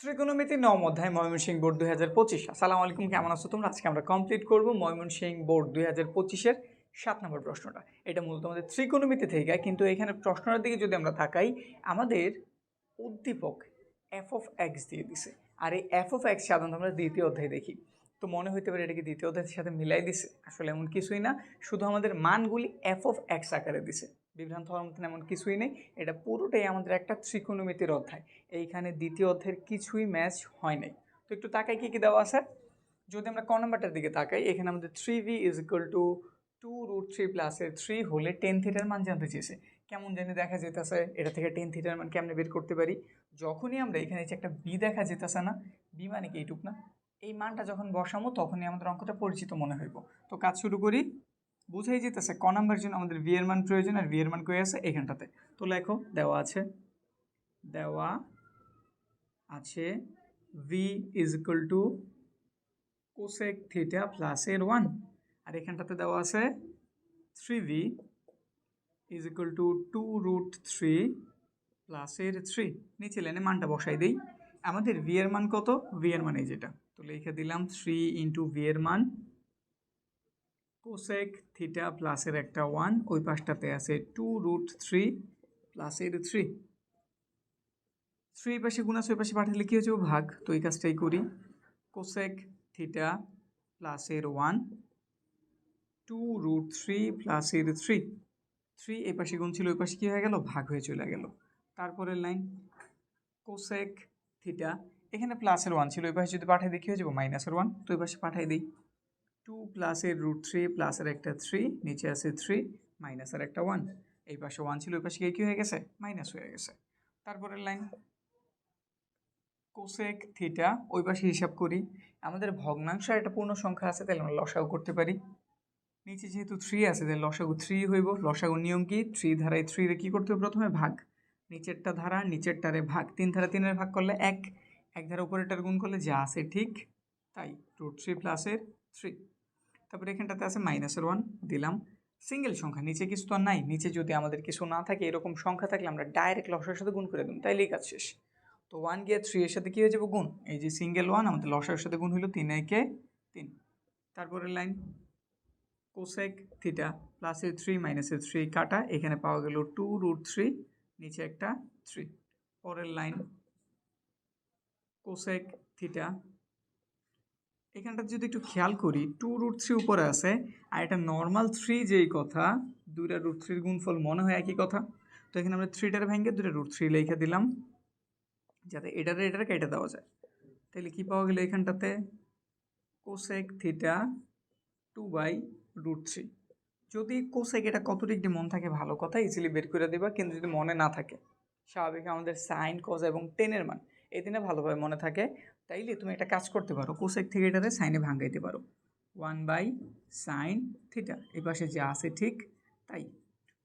ত্রিকোণমিতি নম অধ্যায়, ময়মনসিংহ বোর্ড দুই হাজার পঁচিশ। আসসালামু আলাইকুম, কেমন আছো তোমরা? আজকে আমরা কমপ্লিট করব ময়মনসিংহ বোর্ড দুই হাজার পঁচিশের সাত নম্বর প্রশ্নটা। এটা মূলত আমাদের ত্রিকোণমিতি থেকে, কিন্তু এখানে প্রশ্নটার দিকে যদি আমরা তাকাই, আমাদের উদ্দীপক এফ অফ এক্স দিয়ে দিছে। আর এই এফ অফ এক্স সাধারণত আমরা দ্বিতীয় অধ্যায় দেখি। তো মনে হইতে পারে এটাকে দ্বিতীয় অধ্যায়ের সাথে মিলাই দিছে। আসলে এমন কিছুই না, শুধু আমাদের মানগুলি এফ অফ এক্স আকারে দিছে। বিভ্রান্ত হওয়ার মতন এমন কিছুই নেই। এটা পুরোটাই আমাদের একটা ত্রিকোণমিতির অধ্যায়। এইখানে দ্বিতীয় অধ্যায়ের কিছুই ম্যাচ হয় নাই। তো একটু তাকাই, কী কী দেওয়া আছে? যদি আমরা ক নাম্বারটার দিকে তাকাই, এখানে আমাদের three V is equal to two root three প্লাসের থ্রি হলে টেন থিটার মান জানতে চেয়েছে। কেমন জানি দেখা যেতেছে, এটা থেকে টেন থিটার মান কেমনে বের করতে পারি? যখনই আমরা এখানে যে একটা বি দেখা যেতেছে না বি মানে কি, এইটুক না? এই মানটা যখন বসামো, তখনই আমাদের অঙ্কটা পরিচিত মনে হইব। তো কাজ শুরু করি। বুঝাই যেতেছে, ক নাম্বার জন্য আমাদের ভি এর মান প্রয়োজন আর ভি এর মান কই আছে? এখানটাতে। তো লেখো, দেওয়া আছে। দেওয়া আছে V is equal to cosec theta plus এর ওয়ান আর এখানটাতে দেওয়া আছে three V is equal to two root three plus এর থ্রি নিচে লাইনে মানটা বসাই দিই। আমাদের ভি এর মান কত? ভি মান এই যেটা। তো লিখে দিলাম থ্রি ইন্টু ভি এর মান। কোসেক থিটা প্লাসের একটা ওয়ান ওই পাশটাতে আছে টু রুট থ্রি প্লাসের থ্রি থ্রি পাশে গুণ আছে, ওই পাশে পাঠালে কী হচ্ছে ভাগ। তো এই কাজটাই করি। কোসেক থিটা প্লাসের ওয়ান টু রুট থ্রি প্লাসের থ্রি থ্রি এই পাশে গুণ ছিল, ওই পাশে কী হয়ে গেল? ভাগ হয়ে চলে গেল। তারপরের লাইন কোসেক থিটা এখানে প্লাসের ওয়ান ছিল, ওই পাশে যদি পাঠাই দিই, কী হয়ে যাব? মাইনাসের ওয়ান তো ওই পাশে পাঠাই দিই। টু প্লাসের রুট থ্রি প্লাসের একটা থ্রি নিচে আছে থ্রি মাইনাসের একটা ওয়ান এই পাশে ওয়ান ছিল ওই পাশে গিয়ে কী হয়ে গেছে? মাইনাস হয়ে গেছে। তারপরের লাইন কোসেক থিটা ওই পাশে হিসাব করি। আমাদের ভগ্নাংশ একটা পূর্ণ সংখ্যা আছে, তাহলে আমরা লসাগু করতে পারি। নিচে যেহেতু থ্রি আছে, তাহলে লসাগু থ্রি হইব। লসাগু নিয়ম কি? থ্রি ধারায় থ্রিরে কী করতে হবে প্রথমে? ভাগ। নিচেরটা ধারা, নিচেরটারে ভাগ। তিন ধারা তিনের ভাগ করলে এক। এক ধারা উপরেরটার গুণ করলে যা আছে ঠিক, তাই রুট থ্রি প্লাসের থ্রি তারপরে এখানটাতে আছে মাইনাসের ওয়ান দিলাম। সিঙ্গেল সংখ্যা, নিচে কিছু তো নাই। নিচে যদি আমাদের কিছু না থাকে, এরকম সংখ্যা থাকলে আমরা ডাইরেক্ট লসার সাথে গুণ করে দিন তাইলেই কাজ শেষ। তো ওয়ান গিয়ে থ্রি এর সাথে কী হয়ে যাব? গুণ। এই যে সিঙ্গেল ওয়ান আমাদের লসার সাথে গুণ হইল তিন একে তিন। তারপরে লাইন কোসেক থিটা প্লাসের থ্রি মাইনাসের থ্রি কাটা। এখানে পাওয়া গেল টু রুট থ্রি নিচে একটা থ্রি পরের লাইন কোসেক থিটা এখানটা যদি একটু খেয়াল করি টু রুট থ্রি উপরে আছে, আর এটা নর্মাল থ্রি যেই কথা, দুইটা রুট থ্রির গুণফল মনে হয় একই কথা। তো এখানে আমরা থ্রিটার ভেঙে দুটা রুট থ্রি লিখে দিলাম, যাতে এটারে এটারে কেটে দেওয়া যায়। তাহলে কী পাওয়া গেল এখানটাতে? Cosec theta two by root three যদি কোসেক এটা কত ডিগ্রি মন থাকে ভালো কথা ইজিলি বের করে দেবা, কিন্তু যদি মনে না থাকে, স্বাভাবিক আমাদের সাইন কজ এবং টেনের মান। এই দিনে ভালোভাবে মনে থাকে। তাইলে তুমি একটা কাজ করতে পারো কোসেক থেকে এটাতে সাইনে ভাঙাইতে পারো। ওয়ান বাই সাইন থিটা এই পাশে যা আছে ঠিক তাই।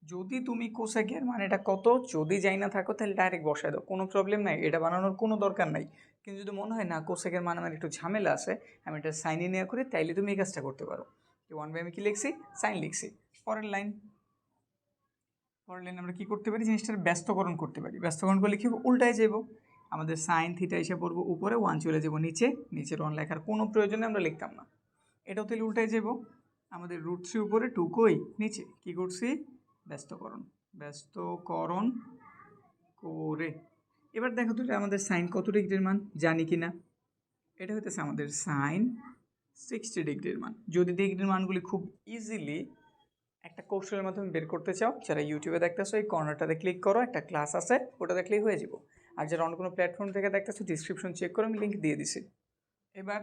যদি তুমি কোসেকের মানে এটা কত, যদি যাই না থাকো তাহলে ডাইরেক্ট বসায় দাও, কোনো প্রবলেম নাই, এটা বানানোর কোনো দরকার নাই। কিন্তু যদি মনে হয় না কোসেকের মানে আমার একটু ঝামেলা আছে, আমি এটা সাইনে নেওয়া করি, তাইলে তুমি এই কাজটা করতে পারো। ওয়ান বাই আমি কি লিখছি? সাইন লিখছি। পরের লাইন পরের লাইন আমরা কী করতে পারি? জিনিসটার ব্যস্তকরণ করতে পারি। ব্যস্তকরণ করলে কী উল্টায় যাব আমাদের সাইন থিটা এসে পড়ব উপরে ওয়ান চলে যাব নিচে। নিচের ওয়ান লেখার কোনো প্রয়োজনে আমরা লিখতাম না। এটাও তাহলে উল্টায় যাব। আমাদের রুট থ্রি উপরে টু কই? নিচে। কী করছি? ব্যস্তকরণ। ব্যস্তকরণ করে। এবার দেখো তো আমাদের সাইন কত ডিগ্রির মান? জানি কি না। এটা হইতেছে আমাদের সাইন সিক্সটি ডিগ্রির মান। যদি ডিগ্রির মানগুলি খুব ইজিলি একটা কৌশলের মাধ্যমে বের করতে চাও, যারা ইউটিউবে দেখতেছো, এই কর্নারটাতে ক্লিক করো, একটা ক্লাস আছে ওটা দেখলেই হয়ে যাব। আর যারা অন্য কোনো প্ল্যাটফর্ম থেকে দেখতেছো ডিসক্রিপশন চেক করে আমি লিঙ্ক দিয়ে দিছি। এবার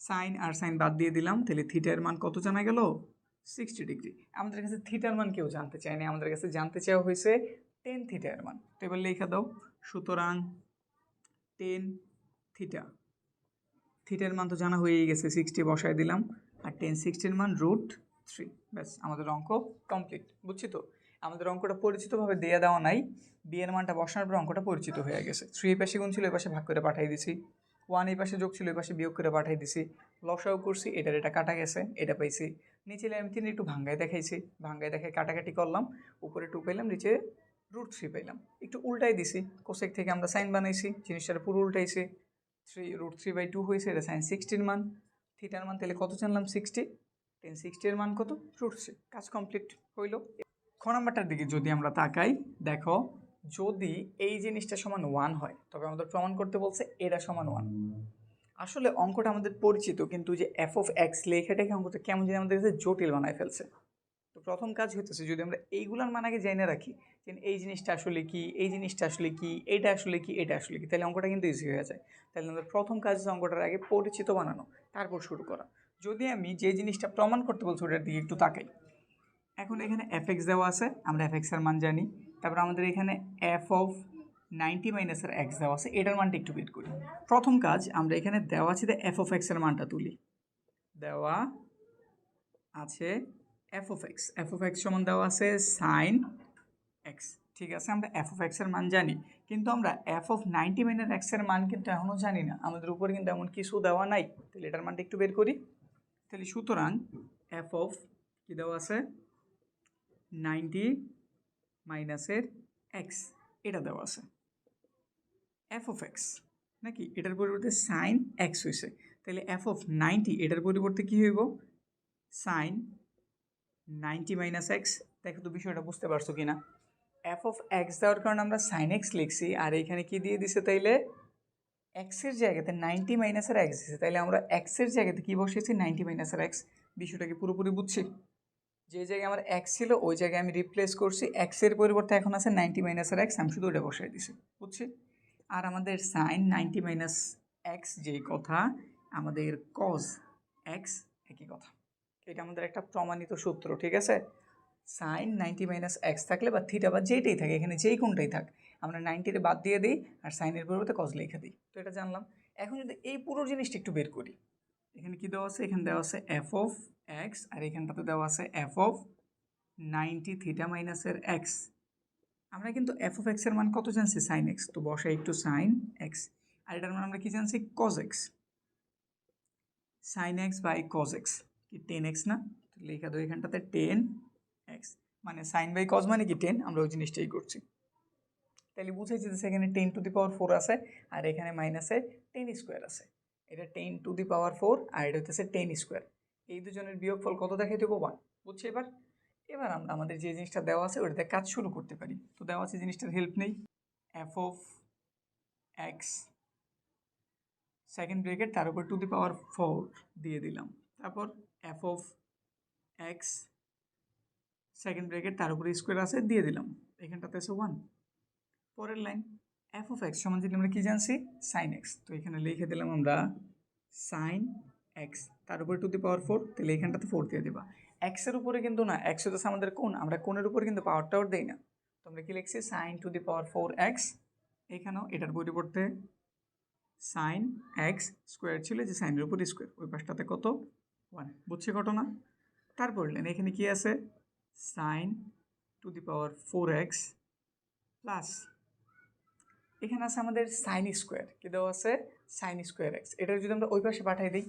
সাইন আর সাইন বাদ দিয়ে দিলাম, তাহলে থিটার মান কত জানা গেল? সিক্সটি ডিগ্রি আমাদের কাছে থিটার মান কেউ জানতে চায়নি, আমাদের কাছে জানতে চাওয়া হয়েছে টেন থিটার মান। তো এবার লেখা দাও, সুতরাং টেন থিটা থিটার মান তো জানা হয়েই গেছে সিক্সটি বসায় দিলাম, আর টেন সিক্সটির মান রুট থ্রি ব্যাস, আমাদের অঙ্ক কমপ্লিট বুঝছি তো? আমাদের অঙ্কটা পরিচিতভাবে দেওয়া দেওয়া নাই। বিয়ের মানটা বসানোর পর অঙ্কটা পরিচিত হয়ে গেছে। থ্রি এই পাশে গুণ ছিল এই পাশে ভাগ করে পাঠিয়ে দিছি। ওয়ান এই পাশে যোগ ছিল এই পাশে বিয়োগ করে পাঠিয়ে দিছি। লসাও করছি, এটার এটা কাটা গেছে, এটা পাইছি। নিচে আমি তিন একটু ভাঙ্গায় দেখাইছি। ভাঙ্গায় দেখাই কাটাকাটি করলাম, উপরে টু পাইলাম, নিচে রুট থ্রি পাইলাম। একটু উল্টাই দিছি কোসেক থেকে আমরা সাইন বানাইছি, জিনিসটার পুরো উল্টাইছি। Three root three by two হয়েছে, এটা সাইন সিক্সটির মান। থিটার মান তাহলে কত জানলাম? সিক্সটি টেন সিক্সটির মান কত? রুট থ্রি কাজ কমপ্লিট হইল। খ নাম্বারটার দিকে যদি আমরা তাকাই, দেখো, যদি এই জিনিসটা সমান ওয়ান হয়, তবে আমাদের প্রমাণ করতে বলছে এটা সমান ওয়ান আসলে অঙ্কটা আমাদের পরিচিত, কিন্তু যে এফ অফ এক্স লেখাটাকে অঙ্কটা কেমন যেন আমাদের কাছে জটিল বানায় ফেলছে। তো প্রথম কাজ হইতেছে, যদি আমরা এইগুলার মান আগে জেনে রাখি, যে এই জিনিসটা আসলে কি, এই জিনিসটা আসলে কি, এটা আসলে কি, এটা আসলে কি, তাহলে অঙ্কটা কিন্তু ইজি হয়ে যায়। তাহলে আমাদের প্রথম কাজ অঙ্কটার আগে পরিচিত বানানো, তারপর শুরু করা। যদি আমি যে জিনিসটা প্রমাণ করতে বলছি, ওটার দিকে একটু তাকাই। এখন এখানে এফ এক্স দেওয়া আছে, আমরা এফ এক্সের মান জানি। তারপর আমাদের এখানে এফ অফ নাইনটি মাইনাসের এক্স দেওয়া আছে, এটার মানটা একটু বের করি। প্রথম কাজ, আমরা এখানে দেওয়া আছে এফ অফ এক্সের মানটা তুলি। দেওয়া আছে F of X F of X সমান দেওয়া আছে সাইন এক্স ঠিক আছে, আমরা এফ অফ এক্সের মান জানি, কিন্তু আমরা এফ অফ নাইনটি মাইনাস এক্সের মান কিন্তু এখনও জানি না। আমাদের উপরে কিন্তু এমন কিছু দেওয়া নাই। তাহলে এটার মানটা একটু বের করি। তাহলে সুতরাং এফ অফ কী দেওয়া আছে? নাইনটি মাইনাসের এক্স, এটা দেওয়া আছে। এফ অফ এক্স, নাকি? এটার পরিবর্তে সাইন এক্স হয়েছে তাহলে এফ অফ নাইনটি, এটার পরিবর্তে কী হইব? Sine ninety minus X. দেখো তো বিষয়টা বুঝতে পারছ কি না এফ অফ এক্স দেওয়ার কারণে আমরা সাইন এক্স লিখছি, আর এখানে কি দিয়ে দিছে তাইলে? এক্সের জায়গাতে নাইনটি মাইনাসের এক্স দিছে। তাইলে আমরা এক্সের জায়গাতে কী বসিয়েছি? নাইনটি মাইনাসের এক্স। বিষয়টাকে পুরোপুরি বুঝছি? যে জায়গায় আমার এক্স ছিল, ওই জায়গায় আমি রিপ্লেস করছি। এক্সের পরিবর্তে এখন আছে নাইনটি মাইনাসের এক্স আমি শুধু ওটা বসাই দিছি, বুঝছি? আর আমাদের সাইন নাইনটি মাইনাস এক্স যেই কথা, আমাদের কজ এক্স একই কথা। এটা আমাদের একটা প্রমাণিত সূত্র, ঠিক আছে? সাইন নাইনটি মাইনাস এক্স থাকলে বা থিটা বা যেইটাই থাকে, এখানে যেই কোনটাই থাক, আমরা নাইনটিতে বাদ দিয়ে দিই আর সাইনের পরিবর্তে কজ লিখে দিই। তো এটা জানলাম। এখন যদি এই পুরো জিনিসটা একটু বের করি, এখানে কি দেওয়া আছে? এখানে দেওয়া আছে এফ অফ এক্স আর এখানটাতে দেওয়া আছে এফ অফ নাইনটি থিটা মাইনাসের এক্স আমরা কিন্তু এফ অফ এক্সের মান কত জানছি? সাইন এক্স তো বসাই একটু সাইন এক্স আর এটার মান আমরা কি জানছি? Cos X sine X by cos X কি টেন এক্স না? লেখা দেবো এখানটাতে টেন এক্স মানে সাইন বাই কজ মানে কি টেন আমরা ওই জিনিসটাই করছি। তাহলে বুঝাইছি যে সেখানে tan to the power four আছে, আর এখানে মাইনাসে টেন স্কোয়ার আছে। এটা tan to the power four আর এটা হচ্ছে টেন স্কোয়ার এই দুজনের বিয়োগফল কত দেখাই দেবো? ওয়ান বুঝছি এবার? এবার আমরা আমাদের যে জিনিসটা দেওয়া আছে, ওটাতে কাজ শুরু করতে পারি। তো দেওয়া আছে জিনিসটার হেল্প নেই। F of X second bracket তার উপর টু দি পাওয়ার ফোর দিয়ে দিলাম। তারপর F of X second bracket তার উপরে স্কোয়ার আছে, দিয়ে দিলাম। এখানটাতে আছে ওয়ান পরের লাইন এফ অফ এক্স সমান যদি আমরা কী জানছি? সাইন এক্স তো এখানে লিখে দিলাম আমরা সাইন এক্স তার উপরে টু দি পাওয়ার ফোর তাহলে এখানটাতে ফোর দিয়ে দেবা। এক্সের উপরে কিন্তু না এক্স হচ্ছে আমাদের কোন আমরা কোণের উপরে কিন্তু পাওয়ার টাওয়ার দেই না। তো আমরা কি লিখছি? Sine to the power four X এখানেও এটার পরিবর্তে সাইন এক্স স্কোয়ার ছিল যে সাইনের উপর স্কোয়ার ওই পাশটাতে কত? ওয়ান বুঝছি ঘটনা? তারপর লেন এখানে কি আছে? Sine to the power four X plus এখানে আছে আমাদের সাইন স্কোয়ার কী দেওয়া আছে? সাইন স্কোয়ার এক্স এটা যদি আমরা ওই পাশে পাঠাই দিই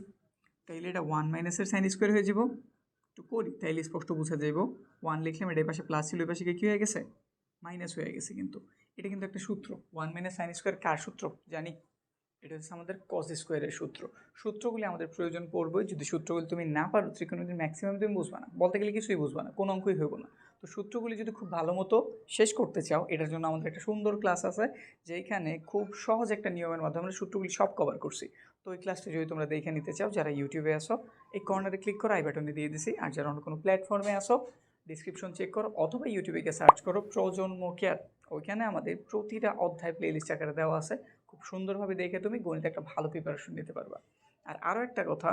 তাইলে এটা ওয়ান মাইনাসের সাইন স্কোয়ার হয়ে যাব একটু করি, তাইলে স্পষ্ট বোঝা যাইব। ওয়ান লিখলাম, এটা পাশে প্লাস ছিল পাশে কী হয়ে গেছে? মাইনাস হয়ে গেছে কিন্তু। এটা কিন্তু একটা সূত্র। ওয়ান মাইনাস সাইন স্কোয়ার কার সূত্র? জানি। এটা হচ্ছে আমাদের কস স্কোয়ারের সূত্র। সূত্রগুলি আমাদের প্রয়োজন পড়বে। যদি সূত্রগুলি তুমি না পারো, ত্রিকোণমিতির ম্যাক্সিমাম তুমি বুঝবা না। বলতে গেলে কিছুই বুঝবা না। কোনো অঙ্কই হইব না। তো সূত্রগুলি যদি খুব ভালো মতো শেষ করতে চাও, এটার জন্য আমাদের একটা সুন্দর ক্লাস আছে যেখানে খুব সহজ একটা নিয়মের মাধ্যমে আমরা সূত্রগুলি সব কভার করছি। তো এই ক্লাসটা যদি তোমরা দেখে নিতে চাও, যারা ইউটিউবে আসো এই কর্নারে ক্লিক করো আই বাটনে দিয়ে দিছি। আর যারা অন্য কোনো প্ল্যাটফর্মে আসো ডিসক্রিপশন চেক করো, অথবা ইউটিউবে গিয়ে সার্চ করো প্রজন্ম কেয়ার ওইখানে আমাদের প্রতিটা অধ্যায় প্লেলিস্ট আকারে দেওয়া আছে। খুব সুন্দরভাবে দেখে তুমি গণিতে একটা ভালো প্রিপারেশন নিতে পারবা। আর আরও একটা কথা,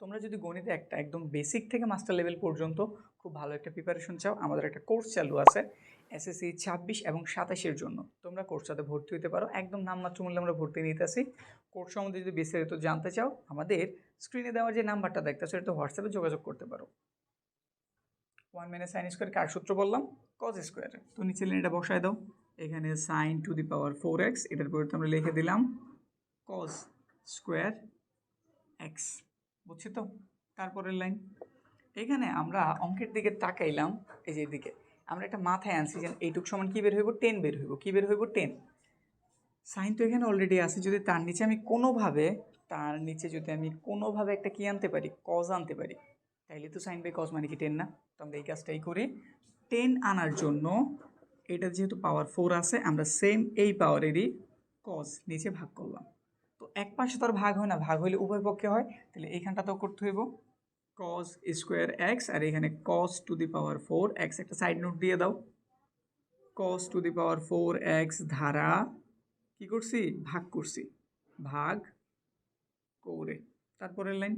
তোমরা যদি গণিতে একটা একদম বেসিক থেকে মাস্টার লেভেল পর্যন্ত খুব ভালো একটা প্রিপারেশন চাও, আমাদের একটা কোর্স চালু আছে। এসএসসি ছাব্বিশ এবং সাতাশের জন্য। তোমরা কোর্সটাতে ভর্তি হতে পারো। একদম নামমাত্র মূল্যে আমরা ভর্তি নিতে আসি কোর্স সম্বন্ধে যদি বিস্তারিত জানতে চাও, আমাদের স্ক্রিনে দেওয়ার যে নাম্বারটা দেখতেছো, এটা হোয়াটসঅ্যাপে যোগাযোগ করতে পারো। ওয়ান মাইনাস সাইন স্কোয়ার কার সূত্র বললাম? কজ স্কোয়ার তো নিচে এটা বসায় দাও। এখানে sine to the power four X এটার পরিবর্তে আমরা লিখে দিলাম কজ স্কোয়ার এক্স বুঝছি তো? তারপরের লাইন এখানে আমরা অঙ্কের দিকে তাকাইলাম, এই যে দিকে আমরা একটা মাথায় আনছি যে এইটুক সমান কী বের হইব? টেন বের হইব। কী বের হইব? টেন সাইন তো এখানে অলরেডি আছে। যদি তার নিচে আমি কোনোভাবে, তার নিচে যদি আমি কোনোভাবে একটা কী আনতে পারি? কজ আনতে পারি। তাইলে তো সাইন বাই কজ মানে কি টেন না? তো আমরা এই কাজটাই করি। টেন আনার জন্য এটা যেহেতু পাওয়ার ফোর আছে, আমরা সেম এই পাওয়ারেরই কজ নিচে ভাগ করলাম। তো এক পাশে তো আর ভাগ হয় না। ভাগ হইলে উভয় পক্ষে হয়। তাহলে এইখানটা তো করতে হইব। কজ স্কোয়ার এক্স আর এখানে cos to the power four X একটা সাইড নোট দিয়ে দাও। Cos to the power four X ধারা কি করছি? ভাগ করছি। ভাগ করে। তারপরের লাইন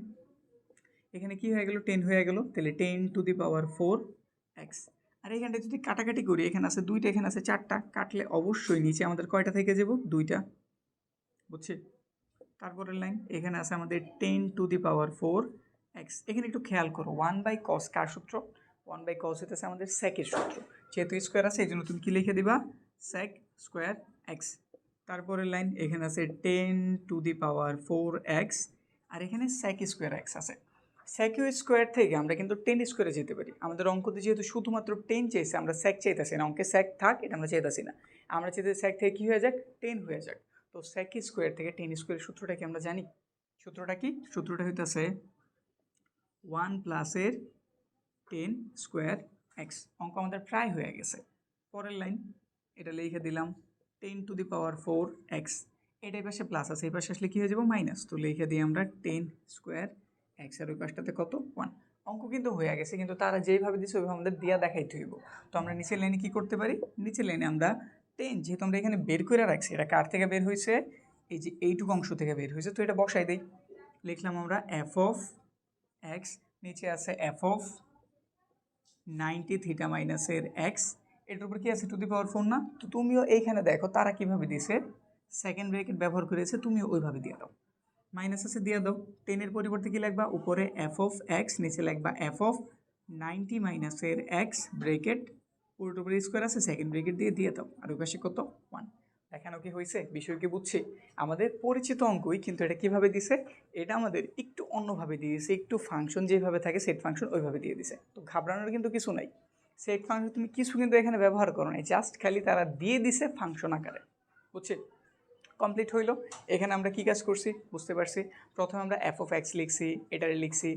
এখানে কি হয়ে গেল? টেন হয়ে গেল। তাহলে tan to the power four X আর এখানটা যদি কাটাকাটি করি, এখানে আছে দুইটা, এখানে আছে চারটা, কাটলে অবশ্যই নিচে আমাদের কয়টা থেকে যাব? দুইটা। বুঝছি? তারপরের লাইন এখানে আছে আমাদের tan to the power four X, এখানে একটু খেয়াল করো ওয়ান বাই কস কার সূত্র? ওয়ান বাই কস হইতেছে আমাদের স্যাকের সূত্র। যেহেতু স্কোয়ার আছে এই জন্য তুমি কী লিখে দিবা? স্যাক স্কোয়ার এক্স তারপরের লাইন এখানে আছে tan to the power four X আর এখানে স্যাক স্কোয়ার এক্স আছে। স্যাক স্কোয়ার থেকে আমরা কিন্তু টেন স্কোয়ারে যেতে পারি। আমাদের অঙ্কতে যেহেতু শুধুমাত্র টেন চাইছে, আমরা স্যাক চাইতেছি না, অঙ্কে স্যাক থাক, এটা আমরা চাইতেছি না। আমরা চাইতে স্যাক থেকে কী হয়ে যাক? টেন হয়ে যাক। তো স্যাক স্কোয়ার থেকে টেন স্কোয়ারের সূত্রটা কি আমরা জানি? সূত্রটা কি? সূত্রটা হইতেছে ওয়ান প্লাসের টেন স্কোয়ার এক্স অঙ্ক আমাদের প্রায় হয়ে গেছে। পরের লাইন এটা লিখে দিলাম tan to the power four X এটা এই পাশে প্লাস আছে, এই পাশে আসলে কী হয়ে যাব? মাইনাস তো লিখে দিই আমরা টেন স্কোয়ার এক্স আর ওই পাশটাতে কত? ওয়ান অঙ্ক কিন্তু হয়ে গেছে, কিন্তু তারা যেইভাবে দিচ্ছে ওইভাবে আমাদের দিয়া দেখাইতে হইব। তো আমরা নিচের লাইনে কী করতে পারি? নিচের লাইনে আমরা টেন যেহেতু আমরা এখানে বের করে রাখছি, এটা কার থেকে বের হয়েছে এই যে এইটুকু অংশ থেকে বের হয়েছে তো এটা বসাই দেই। লিখলাম আমরা এফ অফ এক্স নিচে আছে এফ অফ নাইনটি থিটা মাইনাসের এক্স এটার উপর কি আছে টু দি পাওয়ার ফোর না? তো তুমিও এইখানে দেখো, তারা কীভাবে দিছে? সেকেন্ড ব্র্যাকেট ব্যবহার করেছে, তুমিও ওইভাবে দিয়ে দাও। মাইনাস আছে, দিয়ে দাও। টেনের পরিবর্তে কি লাগবা উপরে এফ অফ এক্স নিচে লাগবা এফ অফ নাইনটি মাইনাসের এক্স ব্রেকেট পুরোটার উপরে স্কোয়ার আছে সেকেন্ড ব্রেকেট দিয়ে দিয়ে দাও। আর ওই পাশে কত? ওয়ান দেখানো কি হয়েছে? বিষয় কি বুঝছি? আমাদের পরিচিত অঙ্কই কিন্তু এটা কীভাবে দিছে? এটা আমাদের একটু অন্যভাবে দিয়ে দিছে। একটু ফাংশন যেভাবে থাকে সেট ফাংশন ওইভাবে দিয়ে দিছে। তো ঘাবড়ানোর কিন্তু কিছু নাই। সেট ফাংশন তুমি কিছু কিন্তু এখানে ব্যবহার করো নাই। জাস্ট খালি তারা দিয়ে দিছে ফাংশন আকারে। বুঝছি? কমপ্লিট হইল। এখানে আমরা কি কাজ করছি? বুঝতে পারছি। প্রথমে আমরা এফ অফ এক্স লিখছি, এটারে লিখছি,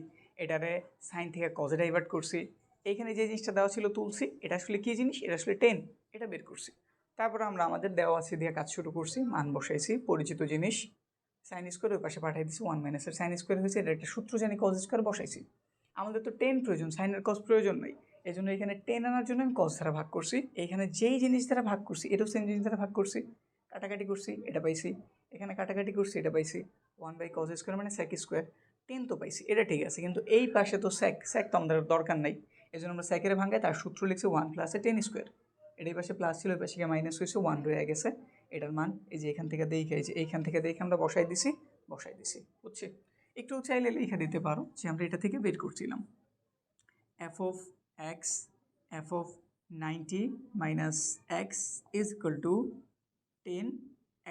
এটারে সাইন থেকে কজে ডাইভার্ট করছি। এইখানে যে জিনিসটা দেওয়া ছিল তুলছি, এটা আসলে কী জিনিস? এটা আসলে টেন এটা বের করছি। তারপর আমরা আমাদের দেওয়া আছে দিয়ে কাজ শুরু করছি, মান বসাইছি, পরিচিত জিনিস সাইন স্কোয়ার ওই পাশে পাঠিয়ে দিচ্ছি ওয়ান মাইনাসের সাইন স্কোয়ার হয়েছে, এটা একটা সূত্র জানি কজ স্কোয়ার বসাইছি। আমাদের তো টেন প্রয়োজন সাইনের কজ প্রয়োজন নেই। এই জন্য এখানে টেন আনার জন্য আমি কজ দ্বারা ভাগ করছি। এখানে যেই জিনিস দ্বারা ভাগ করছি, এটাও সেম জিনিস দ্বারা ভাগ করছি। কাটাকাটি করছি, এটা পাইছি। এখানে কাটাকাটি করছি, এটা পাইছি। ওয়ান বাই কজ স্কোয়ার মানে স্যাক স্কোয়ার টেন তো পাইছি, এটা ঠিক আছে, কিন্তু এই পাশে তো স্যাক স্যাক তো আমাদের দরকার নাই। এই জন্য আমরা স্যাকের ভাঙায় তার সূত্র লিখছি ওয়ান প্লাসে টেন স্কোয়ার এটা এই পাশে প্লাস ছিল পাশে গিয়ে মাইনাস হয়েছে ওয়ান রয়ে গেছে। এটার মান এই যে এখান থেকে দেখে যে এইখান থেকে দেখে আমরা বসাই দিছি বসাই দিছি, বুঝছি? একটু চাইলে লিখে দিতে পারো যে আমরা এটা থেকে বের করছিলাম। F of X F of ninety minus X is equal to tan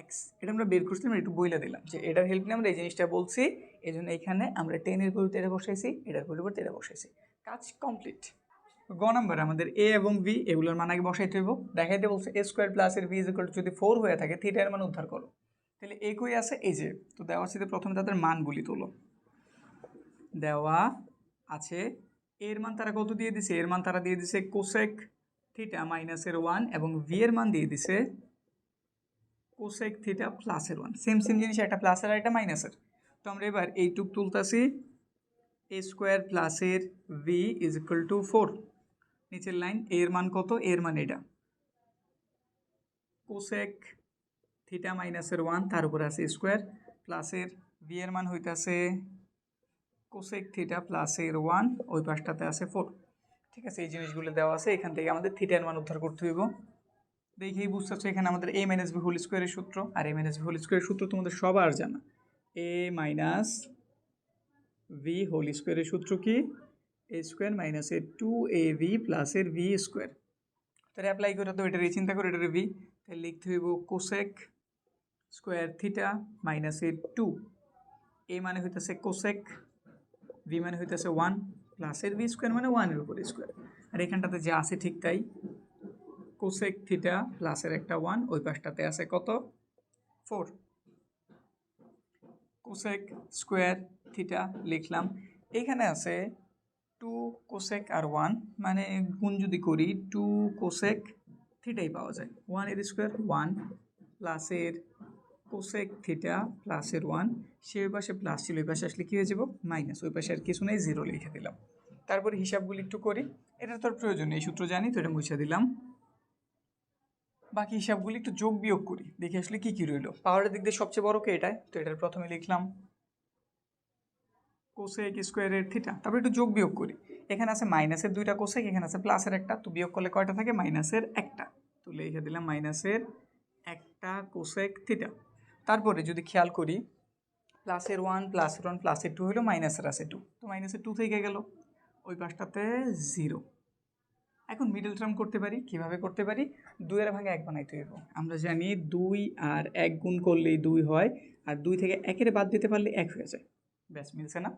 X এটা আমরা বের করছিলাম, একটু বইলা দিলাম যে এটার হেল্প নিয়ে আমরা এই জিনিসটা বলছি এই জন্য এখানে আমরা টেনের পরিবর্তে এটা বসাইছি, এটার পরিবর্তে এটা বসাইছি। কাজ কমপ্লিট গ নাম্বার আমাদের এ এবং বি এগুলোর মান আগে বসাইতে হইব। দেখাইতে বলছে এ স্কোয়ার প্লাসের বি ইজ ইকুয়াল যদি ফোর হয়ে থাকে থিটার মান উদ্ধার করো। তাহলে এ কই আছে এই যে, তো দেওয়া আছে প্রথমে তাদের মানগুলি তোলো। দেওয়া আছে, এর মান তারা কত দিয়ে দিছে? এর মান তারা দিয়ে দিছে কোসেক থিটা মাইনাসের ওয়ান এবং ভি এর মান দিয়ে দিছে কোসেক থিটা প্লাসের ওয়ান সেম সেম জিনিস, একটা প্লাসের আর একটা মাইনাসের তো আমরা এবার এইটুক তুলতাছি। এ স্কোয়ার প্লাসের V is equal to four নিচের লাইন, এর মান কত? এর মান এটা। কোসেক থিটা মাইনাসের ওয়ান তার উপরে আছে স্কোয়ার প্লাসের ভি এর মান হইতাছে কোসেক থিটা প্লাসের ওয়ান ওই পাশটাতে আছে ফোর ঠিক আছে, এই জিনিসগুলো দেওয়া আছে, এখান থেকে আমাদের থিটার মান উদ্ধার করতে হইব। দেখেই বুঝতে পারছ এখানে আমাদের এ মাইনাস বি হোল স্কোয়ারের সূত্র, আর এ মাইনাস বি হোল স্কোয়ারের সূত্র তোমাদের সবার জানা। এ মাইনাস ভি হোল স্কোয়ারের সূত্র কি? এ স্কোয়ার মাইনাসের টু এ ভি প্লাসের ভি স্কোয়ার তাহলে অ্যাপ্লাই করে তো এটার চিন্তা করে, এটার ভি তাহলে লিখতে হইব কোসেক স্কোয়ার থিটা মাইনাসের টু এ মানে হইতেছে কোসেক ভি মানে হইতেছে ওয়ান প্লাসের ভি স্কোয়ার মানে ওয়ানের উপর স্কোয়ার আর এখানটাতে যা আছে ঠিক তাই কোসেক থিটা প্লাসের একটা ওয়ান ওই পাশটাতে আছে কত? ফোর কোসেক স্কোয়ার থিটা লিখলাম, এখানে আছে কোসেক আর ওয়ান মানে গুণ যদি করি, টু কোসেক থিটাই পাওয়া যায়। ওয়ানের স্কোয়ার ওয়ান প্লাসের কোসেক থিটা প্লাসের ওয়ান, সে ওই পাশে প্লাস ছিল, ওই পাশে আসলে কী হয়ে যাব? মাইনাস, ওই পাশে আর কিছু নেই, জিরো লিখে দিলাম। তারপরে হিসাবগুলি একটু করি। এটা তো আর প্রয়োজন এই সূত্র জানি, তো এটা মুছে দিলাম। বাকি হিসাবগুলি একটু যোগ বিয়োগ করি, দেখি আসলে কী কী রইল। পাওয়ারের দিক দিয়ে সবচেয়ে বড় কে এটাই তো এটার প্রথমে লিখলাম। কোসেক স্কোয়ারের থিটা, তারপরে একটু যোগ বিয়োগ করি। এখানে আছে মাইনাসের দুইটা কোসেক এখানে আছে প্লাসের একটা। তো বিয়োগ করলে কয়টা থাকে? মাইনাসের একটা। তো লিখে দিলাম মাইনাসের একটা কোসেক থিটা তারপরে যদি খেয়াল করি প্লাসের ওয়ান প্লাসের ওয়ান প্লাসের টু হলো মাইনাসের আছে টু তো মাইনাসের টু থেকে গেল ওই পাশটাতে জিরো এখন মিডল টার্ম করতে পারি, কীভাবে করতে পারি? দুইয়ের ভাগে এক বানাইতে হইব আমরা জানি দুই আর এক গুণ করলেই দুই হয়, আর দুই থেকে একের বাদ দিতে পারলে এক হয়ে যায়। ব্যাস, মিলছে না?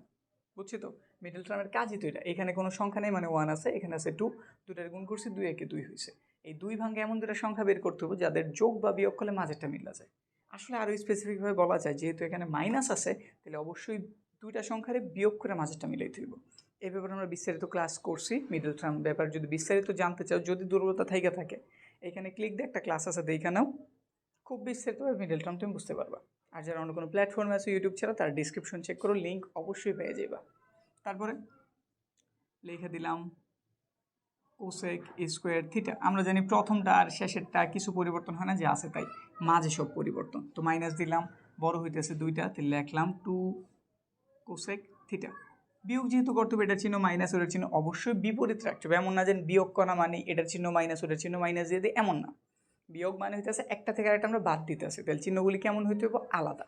বুঝছি তো? মিডল টার্মের কাজই তো এটা। এখানে কোনো সংখ্যা নেই মানে ওয়ান আছে, এখানে আছে টু দুটার গুণ করছি দুই, একে দুই হয়েছে। এই দুই ভাঙ্গে এমন দুটা সংখ্যা বের করতে হবে যাদের যোগ বা বিয়োগ করলে মাঝেরটা মিলা যায়। আসলে আরও স্পেসিফিকভাবে বলা যায়, যেহেতু এখানে মাইনাস আছে, তাহলে অবশ্যই দুইটা সংখ্যারে বিয়োগ করে মাঝেরটা মিলাইতে হইব। এই ব্যাপারে আমরা বিস্তারিত ক্লাস করছি। মিডল টার্ম ব্যাপার যদি বিস্তারিত জানতে চাও, যদি দুর্বলতা থাইকা থাকে, এখানে ক্লিক দিয়ে একটা ক্লাস আছে, দেখে নাও। খুব বিস্তারিতভাবে মিডল টার্ম তুমি বুঝতে পারবা। আর যারা অন্য কোনো প্ল্যাটফর্মে আছে ইউটিউব ছাড়া, তার ডিসক্রিপশন চেক করো লিঙ্ক অবশ্যই পেয়ে যাবা তারপরে লিখে দিলাম কোসেক স্কোয়ার থিটা আমরা জানি প্রথমটা আর শেষেরটা কিছু পরিবর্তন হয় না, যে আছে তাই। মাঝে সব পরিবর্তন। তো মাইনাস দিলাম, বড় হইতেছে দুইটা, তো লিখলাম টু কোসেক থিটা বিয়োগ যেহেতু করতে হবে, এটার চিহ্ন মাইনাস ওটার চিহ্ন অবশ্যই বিপরীত রাখতে হবে। এমন না যে বিয়োগ করা মানে এটার চিহ্ন মাইনাস ওটার চিহ্ন মাইনাস দিয়ে দিই এমন না। বিয়োগ মানে হইতেছে একটা থেকে আরেকটা আমরা বাদ দিতে আসি তাহলে চিহ্নগুলি কেমন হইতে হবে আলাদা।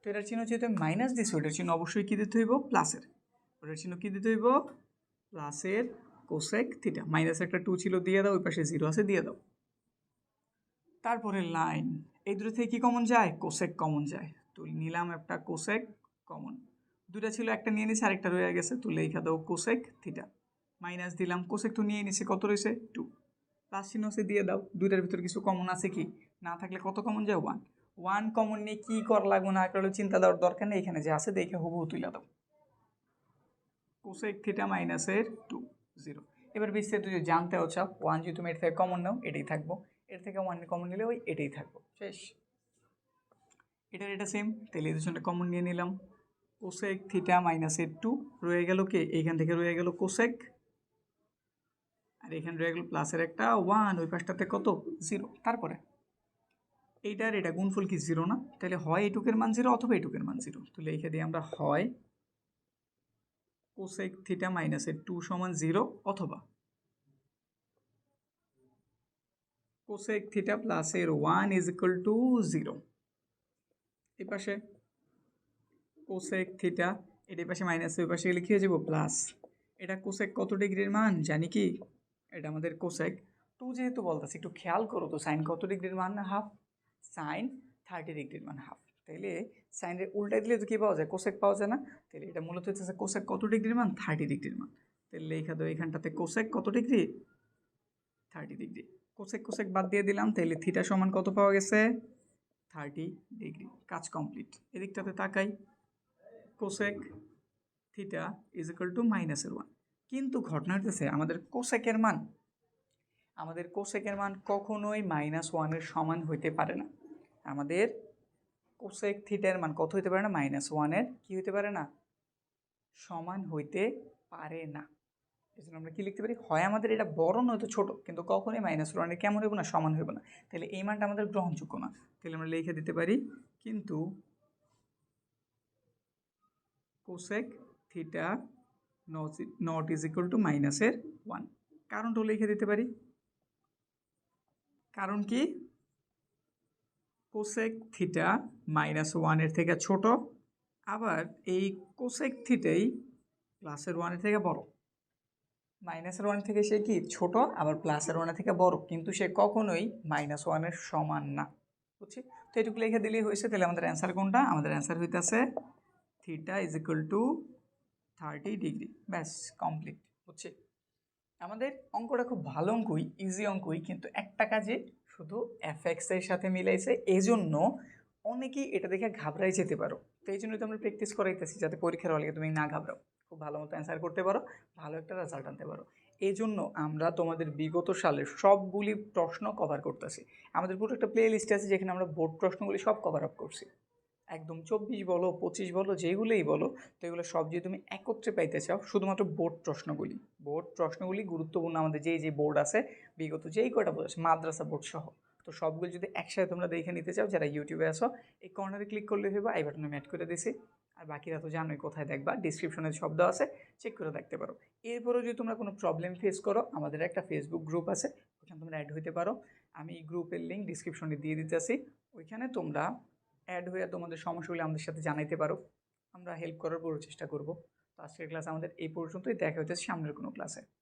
তো এটার চিহ্ন যেহেতু মাইনাস দিছি, ওটার চিহ্ন অবশ্যই কী দিতে হইব? প্লাসের ওটার চিহ্ন কী দিতে হইব? প্লাসের কোসেক থিটা মাইনাস একটা টু ছিল, দিয়ে দাও, ওই পাশে জিরো আছে, দিয়ে দাও। তারপরে লাইন এই দুটো থেকে কী কমন যায়? কোসেক কমন যায়। তো নিলাম একটা কোসেক কমন দুটা ছিল, একটা নিয়ে নিছে, আরেকটা রয়ে গেছে, তো লেখা দাও কোসেক থিটা মাইনাস দিলাম কোসেক তো নিয়ে নিছে, কত রয়েছে? টু প্লাস চিহ্ন আছে দিয়ে দাও, দুইটার ভিতর কিছু কমন আছে কি? না থাকলে কত কমন যায়? ওয়ান ওয়ান কমন নিয়ে কী করা লাগবে না করলে চিন্তা দেওয়ার দরকার নেই, এখানে যে আছে দেখে হুবহু তুলে দাও। কোসেক থিটা মাইনাসের টু জিরো এবার বিস্তারিত যদি জানতেও চাও ওয়ান যদি তুমি এর থেকে কমন নাও, এটাই থাকব। এর থেকে ওয়ান কমন নিলে ওই এটাই থাকব। শেষ। এটার এটা সেম তাহলে এদের কমন নিয়ে নিলাম। কোসেক থিটা মাইনাসের টু রয়ে গেল কে? এইখান থেকে রয়ে গেল কোসেক আর এখানে রয়ে গেল প্লাসের একটা ওয়ান ওই পাশটাতে কত? জিরো তারপরে? এইটার এটা গুণফল কি জিরো না? তাহলে হয় এটুকের মান জিরো অথবা এটুকের মান জিরো তাহলে লিখে দিই আমরা হয় কোসেক থিটা মাইনাসের টু সমান জিরো অথবা কোসেক থিটা প্লাসের one is equal to zero এই পাশে কোসেক থিটা এটার পাশে মাইনাস ওই পাশে লিখিয়ে যাব প্লাস এটা কোসেক কত ডিগ্রির মান? জানি কি? এটা আমাদের কোসেক। টু যেহেতু বলতেছি, একটু খেয়াল করো তো সাইন কত ডিগ্রির মান হাফ সাইন থার্টি ডিগ্রির মান হাফ তাইলে সাইনের উল্টাই দিলে তো কী পাওয়া যায়? কোসেক পাওয়া যায় না? তাহলে এটা মূলত হচ্ছে কোসেক কত ডিগ্রির মান? থার্টি ডিগ্রির মান। তাহলে লেখা দাও এখানটাতে কোসেক কত degree? Thirty degree. Cosec cosec বাদ দিয়ে দিলাম তাহলে থিটা সমান কত পাওয়া গেছে? Thirty degree. কাজ কমপ্লিট এদিকটাতে তাকাই। Cosec theta is equal to মাইনাসের ওয়ান কিন্তু ঘটনা হতেছে আমাদের কোসেকের মান। আমাদের কোসেকের মান কখনোই মাইনাস ওয়ানের সমান হইতে পারে না। আমাদের কোসেক থিটার মান কত হইতে পারে না? মাইনাস ওয়ানের কী হইতে পারে না? সমান হইতে পারে না। জন্য আমরা কী লিখতে পারি? হয় আমাদের এটা বড় নয়তো ছোট, কিন্তু কখনোই মাইনাস ওয়ানের কেমন হইব না, সমান হইব না। তাহলে এই মানটা আমাদের গ্রহণযোগ্য না। তাহলে আমরা লিখে দিতে পারি, কিন্তু cosec theta not is equal to মাইনাসের ওয়ান কারণটাও লিখে দিতে পারি? কারণ কি? কোসেক থিটা মাইনাস ওয়ানের থেকে ছোট, আবার এই কোসেক থিটাই প্লাসের ওয়ানের থেকে বড়। মাইনাসের ওয়ান থেকে সে কি? ছোট, আবার প্লাসের ওয়ানের থেকে বড়। কিন্তু সে কখনোই মাইনাস ওয়ানের সমান না। বুঝছি? তো এটুকু লিখে দিলেই হয়েছে। তাহলে আমাদের অ্যান্সার কোনটা? আমাদের অ্যান্সার হইতেছে theta is equal to thirty degree ব্যাস কমপ্লিট হচ্ছে আমাদের অঙ্কটা খুব ভালো অঙ্কই ইজি অঙ্কই, কিন্তু একটা কাজে শুধু এফ এর সাথে মিলাইছে এই জন্য অনেকেই এটা দেখে ঘাবড়াই যেতে পারো। তো এই জন্যই তো আমরা প্র্যাকটিস করাইতেছি, যাতে পরীক্ষার হলে তুমি না ঘাবড়াও। খুব ভালো মতো অ্যান্সার করতে পারো, ভালো একটা রেজাল্ট আনতে পারো। এই জন্য আমরা তোমাদের বিগত সালের সবগুলি প্রশ্ন কভার করতেছি। আমাদের পুরো একটা প্লে লিস্ট আছে যেখানে আমরা বোর্ড প্রশ্নগুলি সব কভার আপ করছি। একদম চব্বিশ বলো, পঁচিশ বলো যেগুলোই বলো, তো এগুলো সব যদি তুমি একত্রে পাইতে চাও, শুধুমাত্র বোর্ড প্রশ্নগুলি। বোর্ড প্রশ্নগুলি গুরুত্বপূর্ণ, আমাদের যেই যে বোর্ড আছে, বিগত যেই কয়টা বোর্ড আছে, মাদ্রাসা বোর্ড সহ। তো সবগুলো যদি একসাথে তোমরা দেখে নিতে চাও, যারা ইউটিউবে আসো এই কর্নারে ক্লিক করলে হবে আই বাটনে ম্যাট করে দিছি। আর বাকিরা তো জানোই কোথায় দেখবা ডিসক্রিপশনে শব্দ আছে চেক করে দেখতে পারো। এরপরেও যদি তোমরা কোনো প্রবলেম ফেস করো, আমাদের একটা ফেসবুক গ্রুপ আছে, ওখানে তোমরা অ্যাড হইতে পারো। আমি গ্রুপের লিঙ্ক ডিসক্রিপশনে দিয়ে দিতেছি। ওইখানে তোমরা অ্যাড হয়ে তোমাদের সমস্যাগুলি আমাদের সাথে জানাইতে পারো। আমরা হেল্প করার পুরো চেষ্টা করব। তো আজকের ক্লাস আমাদের এই পর্যন্তই। দেখা হচ্ছে সামনের কোনো ক্লাসে